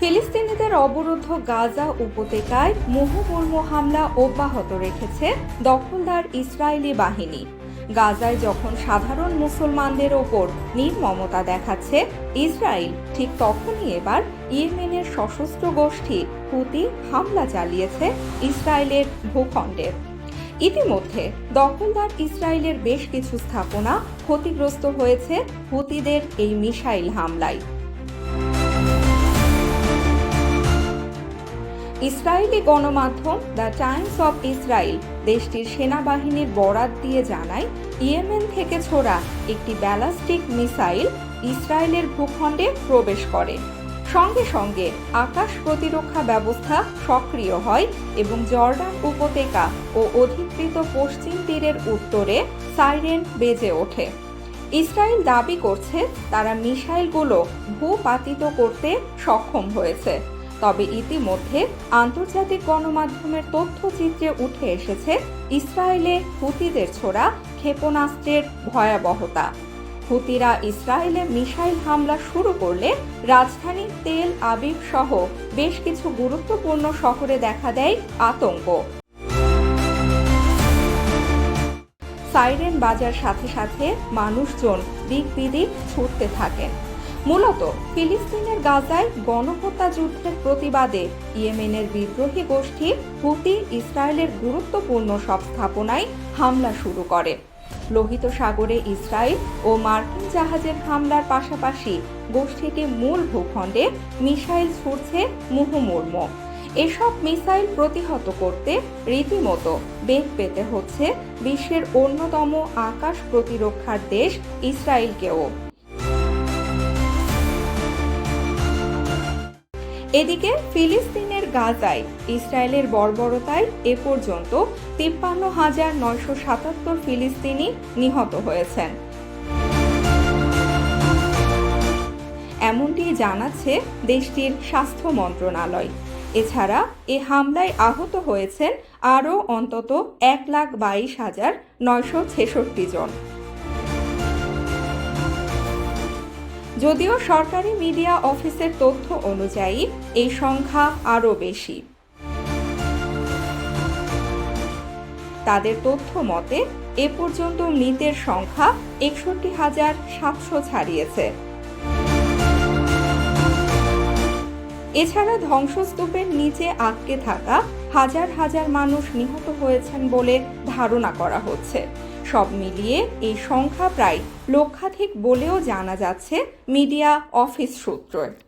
ফিলিস্তিনিদের অবরুদ্ধ গাজা উপত্যকায় মুহুমুর্ম হামলা অব্যাহত রেখেছে দখলদার ইসরায়েলি বাহিনী। গাজায় যখন সাধারণ মুসলমানদের ওপর নির্মমতা দেখাচ্ছে, ইসরায়েল ঠিক তখনই এবার ইয়েমেনের সশস্ত্র গোষ্ঠী হুতি হামলা চালিয়েছে ইসরায়েলের ভূখণ্ডে। ইতিমধ্যে দখলদার ইসরায়েলের বেশ কিছু স্থাপনা ক্ষতিগ্রস্ত হয়েছে হুতিদের এই মিসাইল হামলায়। ইসরায়েলি গণমাধ্যম দ্য টাইমস অফ ইসরায়েল দেশটির সেনাবাহিনীর বরাত দিয়ে জানায়, ইয়েমেন থেকে ছোড়া একটি ব্যালাস্টিক মিসাইল ইসরায়েলের ভূখণ্ডে প্রবেশ করে। সঙ্গে সঙ্গে আকাশ প্রতিরক্ষা ব্যবস্থা সক্রিয় হয় এবং জর্ডান উপত্যকা ও অধিকৃত পশ্চিম তীরের উত্তরে সাইরেন বেজে ওঠে। ইসরায়েল দাবি করছে, তারা মিসাইলগুলো ভূপাতিত করতে সক্ষম হয়েছে। তবে ইতিমধ্যে আন্তর্জাতিক গণমাধ্যমের তথ্যচিত্রে উঠে এসেছে ইসরায়েলে হুতিদের ছোড়া ক্ষেপণাস্ত্রের ভয়াবহতা। হুতিরা ইসরায়েলে মিসাইল হামলা শুরু করলে রাজধানী তেল আবিব সহ বেশ কিছু গুরুত্বপূর্ণ শহরে দেখা দেয় আতঙ্ক। সাইরেন বাজার সাথে সাথে মানুষজন দিক বিদিক ছুটতে থাকেন মূলত ফিলিস্তিনের গাজায় গণহত্যা যুদ্ধের প্রতিবাদে ইয়েমেনের বিদ্রোহী গোষ্ঠী হুতি ইসরায়েলের গুরুত্বপূর্ণ সব স্থাপনায় হামলা শুরু করে। লোহিত সাগরে ইসরায়েল ও মার্কিন জাহাজের হামলার পাশাপাশি গোষ্ঠীটি মূল ভূখণ্ডে মিসাইল ছুড়ছে মুহুমুর্ম। এসব মিসাইল প্রতিহত করতে রীতিমতো বেগ পেতে হচ্ছে বিশ্বের অন্যতম আকাশ প্রতিরক্ষার দেশ ইসরায়েলকেও। এদিকে ফিলিস্তিনের গাজায়, ইসরায়েলের বর্বরতায় এ পর্যন্ত তিপ্পান্ন হাজার নয়শো সাতাত্তর ফিলিস্তিনি নিহত হয়েছেন। এমনটি জানাচ্ছে দেশটির স্বাস্থ্য মন্ত্রণালয়। এছাড়া এ হামলায় আহত হয়েছেন আরও অন্তত এক লাখ বাইশ হাজার নয়শো ছেষট্টি জন। যদিও সরকারি মিডিয়া অফিসের তথ্য অনুযায়ী, এই সংখ্যা আরও বেশি। তাদের তথ্য মতে, এ পর্যন্ত মৃতের সংখ্যা একষট্টি হাজার সাতশো ছাড়িয়েছে। এছাড়া ধ্বংসস্তূপের নিচে আটকে থাকা হাজার হাজার মানুষ নিহত হয়েছেন বলে ধারণা করা হচ্ছে। সব মিলিয়ে এই সংখ্যা প্রায় লক্ষাধিক বলেও জানা যাচ্ছে মিডিয়া অফিস সূত্রে